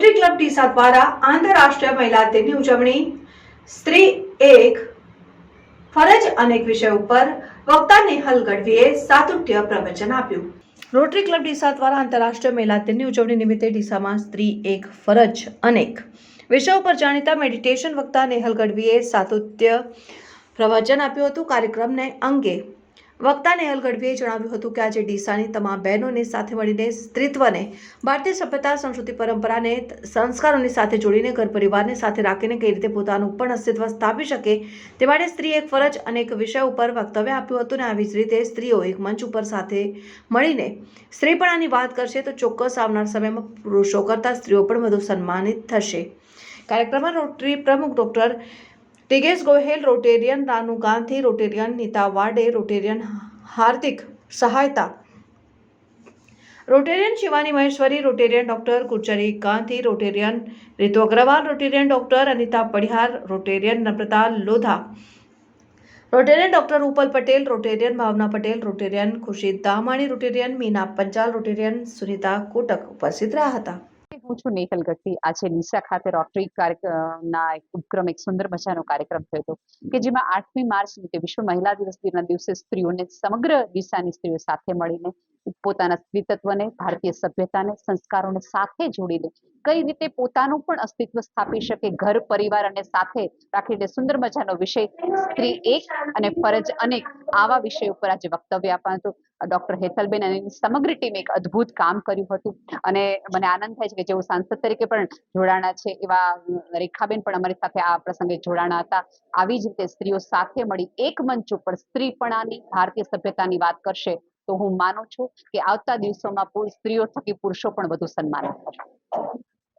Rotary club Deesa દ્વારા આંતરરાષ્ટ્રીય મહિલા દિનની ઉજવણી. સ્ત્રી એક, ફરજ અનેક વિષય ઉપર વક્તા નેહલ ગઢવીએ સાતુટ્ય પ્રવચન આપ્યું. રોટરી ક્લબ ડીસા દ્વારા આંતરરાષ્ટ્રીય મહિલા દિનની ઉજવણી નિમિત્તે ડીસામાં સ્ત્રી એક, ફરજ અનેક વિષય ઉપર જાણીતા મેડિટેશન વક્તા નેહલ ગઢવીએ સાતુત્ય પ્રવચન આપ્યું હતું કાર્યક્રમને અંગે. વક્તા નેહલ ગઢવીએ જણાવ્યું હતું કે આજે ડીસાની તમામ બહેનોને સાથે મળીને સ્ત્રીત્વને ભારતીય સભ્યતા, સંસ્કૃતિ, પરંપરાને, સંસ્કારોની સાથે જોડીને ઘર પરિવારને સાથે રાખીને કઈ રીતે પોતાનું પણ અસ્તિત્વ સ્થાપી શકે તે માટે સ્ત્રી એક ફરજ અનેક વિષય ઉપર વક્તવ્ય આપ્યું હતું અને આવી જ રીતે સ્ત્રીઓ એક મંચ ઉપર સાથે મળીને સ્ત્રીપણાની વાત કરશે તો ચોક્કસ આવનાર સમયમાં પુરુષો કરતાં સ્ત્રીઓ પણ વધુ સન્માનિત થશે. કાર્યક્રમમાં રોટરી પ્રમુખ doctor Tigesh Gohel, Rotarian Ranu Gandhi, Rotarian Nita Wade, Rotarian Hardik સહાયતા. Rotarian Shivani Maheshwari, Rotarian doctor Kuchari Gandhi, Rotarian Ritu Agrawal, Rotarian doctor Anita Padihar, Rotarian Namrata Lodha. Rotarian doctor Upal Patel, Rotarian Bhavna Patel, Rotarian Khushi Damani Rotarian Meena Panchal, Rotarian Sunita Kotak ઉપસ્થિત રહ્યા હતા. હું છું નેહલ ગઢવી આજે ડીસા ખાતે rotary ના ઉપક્રમ, એક સુંદર મજાનો કાર્યક્રમ થયો હતો કે જેમાં આઠમી માર્ચ નિમિત્તે વિશ્વ મહિલા દિવસ દિવસે સ્ત્રીઓને સમગ્ર દિશાની સ્ત્રીઓ સાથે મળીને પોતાના સ્ત્રીતત્વને ભારતીય સભ્યતાને, સંસ્કારોને સાથે જોડીને કઈ રીતે પોતાનું પણ અસ્તિત્વ સ્થાપી શકે, ઘર, પરિવાર અને સાથે રાખીને સુંદર મજાનો વિષય સ્ત્રી એક અને ફરજ અનેક આવા વિષય ઉપર આજે વક્તવ્ય આપવાનું હતું. ડોક્ટર હેતલબેન અને સમગ્ર ટીમે એક અદ્ભુત કામ કર્યું હતું. અને મને આનંદ થાય છે કે જેઓ સાંસદ તરીકે પણ જોડાણા છે એવા રેખાબેન પણ અમારી સાથે આ પ્રસંગે જોડાણા હતા. આવી જ રીતે સ્ત્રીઓ સાથે મળી એક મંચ ઉપર સ્ત્રીપણાની, ભારતીય સભ્યતાની વાત કરશે તો હું માનું છું કે આવતા દિવસોમાં સ્ત્રીઓ થકી પુરુષો પણ વધુ સન્માન થશે.